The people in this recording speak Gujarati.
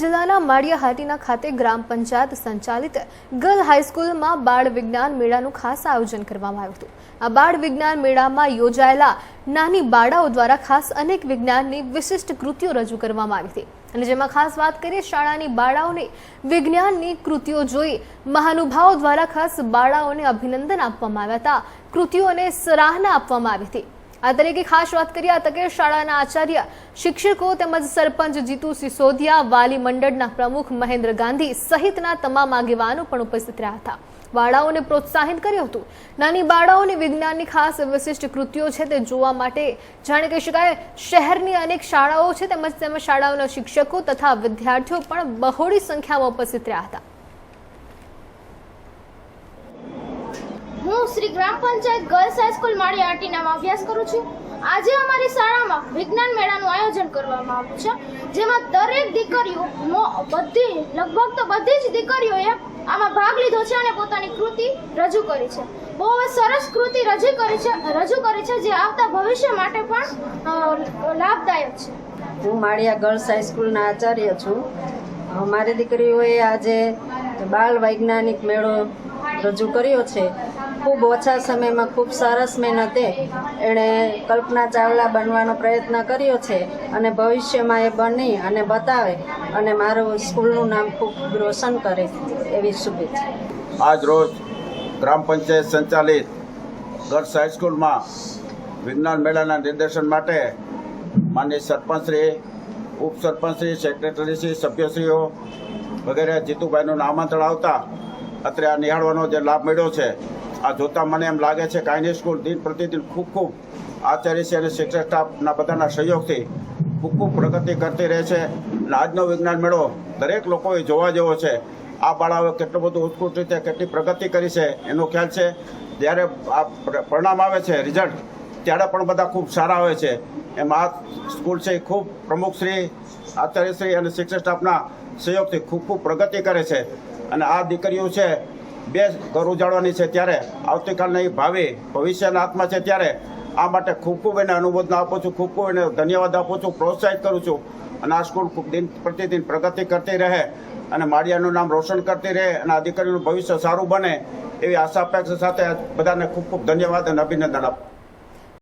જિલ્લાના માળિયા હાટીના ખાતે ગ્રામ પંચાયત સંચાલિત ગર્લ હાઈસ્કૂલમાં બાળ વિજ્ઞાન મેળાનું ખાસ આયોજન કરવામાં આવ્યું હતું. આ બાળ વિજ્ઞાન મેળામાં યોજાયેલા નાની બાળાઓ દ્વારા ખાસ અનેક વિજ્ઞાનની વિશિષ્ટ કૃતિઓ રજૂ કરવામાં આવી હતી. અને જેમાં ખાસ વાત કરીએ, શાળાની બાળાઓને વિજ્ઞાનની કૃતિઓ જોઈ મહાનુભાવો દ્વારા ખાસ બાળાઓને અભિનંદન આપવામાં આવ્યા હતા. કૃતિઓને સરાહના આપવામાં આવી હતી. આ તરીકે ખાસ વાત કરીએ, આ તકે શાળાના આચાર્ય, શિક્ષકો તેમજ સરપંચ જીતુ સિસોદિયા, વાલી મંડળના પ્રમુખ મહેન્દ્ર ગાંધી સહિતના તમામ આગેવાનો પણ ઉપસ્થિત રહ્યા હતા. બાળાઓને પ્રોત્સાહિત કર્યું હતું. નાની બાળાઓની વિજ્ઞાનની ખાસ વિશિષ્ટ કૃતિઓ છે તે જોવા માટે જાણે કહી શકાય, શહેરની અનેક શાળાઓ છે તેમજ તેમજ શાળાઓના શિક્ષકો તથા વિદ્યાર્થીઓ પણ બહોળી સંખ્યામાં ઉપસ્થિત રહ્યા હતા. હું Shri Gram Panchayat girls high school માળી આટીનામાં અભ્યાસ કરું છું. આજે અમારી શાળામાં વિજ્ઞાન મેળાનું આયોજન કરવામાં આવ્યું છે, જેમાં દરેક દીકરીઓ બધી, લગભગ તો બધી જ દીકરીઓએ આમાં ભાગ લીધો છે અને પોતાની કૃતિ રજૂ કરી છે. બહુ જ સરસ કૃતિ રજૂ કરી છે, રજૂ કરી છે, જે આવતા ભવિષ્ય માટે પણ લાભદાયક છે. હું માળિયા ગર્લ્સ હાઈસ્કૂલના આચાર્ય છું. મારી દીકરીઓએ આજે બાળ વૈજ્ઞાનિક મેળો રજૂ કર્યો છે. ખૂબ ઓછા સમયમાં ખૂબ સરસ મહેનતે એણે કલ્પના ચાવલા બનવાનો પ્રયત્ન કર્યો છે અને ભવિષ્યમાં એ બની અને બતાવે અને મારું સ્કૂલનું નામ ખૂબ રોશન કરે એવી શુભેચ્છા. આજ રોજ ગ્રામ પંચાયત સંચાલિત ગર્લ્સ હાઈસ્કૂલમાં વિજ્ઞાન મેળાના નિર્દેશન માટે માનનીય સરપંચશ્રી, ઉપસરપંચશ્રી સેક્રેટરીશ્રી સભ્યશ્રીઓ વગેરે જીતુભાઈનું આમંત્રણ આવતા અત્રે આ નિહાળવાનો જે લાભ મળ્યો છે, આ જોતાં મને એમ લાગે છે કાયની સ્કૂલ દિન પ્રતિદિન ખૂબ ખૂબ આચાર્યશ્રી અને શિક્ષક સ્ટાફના બધાના સહયોગથી ખૂબ ખૂબ પ્રગતિ કરતી રહે છે. અને આજનો વિજ્ઞાન મેળો દરેક લોકોએ જોવા જેવો છે. આ બાળાઓએ કેટલું બધું ઉત્કૃષ્ટ રીતે કેટલી પ્રગતિ કરી છે એનો ખ્યાલ છે. જ્યારે આ પરિણામ આવે છે રિઝલ્ટ ત્યારે પણ બધા ખૂબ સારા હોય છે. એમ આ સ્કૂલ છે એ ખૂબ પ્રમુખશ્રી આચાર્યશ્રી અને શિક્ષણ સ્ટાફના સહયોગથી ખૂબ ખૂબ પ્રગતિ કરે છે. અને આ દીકરીઓ છે, બે ઘર ઉજાડવાની છે ત્યારે, આવતીકાલની ભાવિ ભવિષ્યના હાથમાં છે ત્યારે, આ માટે ખૂબ ખૂબ એને અનુમોદના આપું છું, ખૂબ ખૂબ એને ધન્યવાદ આપું છું, પ્રોત્સાહિત કરું છું. અને આ સ્કૂલ ખૂબ દિન પ્રતિદિન પ્રગતિ કરતી રહે અને માળિયાનું નામ રોશન કરતી રહે અને આ દીકરીનું ભવિષ્ય સારું બને એવી આશા અપેક્ષા સાથે બધાને ખૂબ ખૂબ ધન્યવાદ અને અભિનંદન આપું.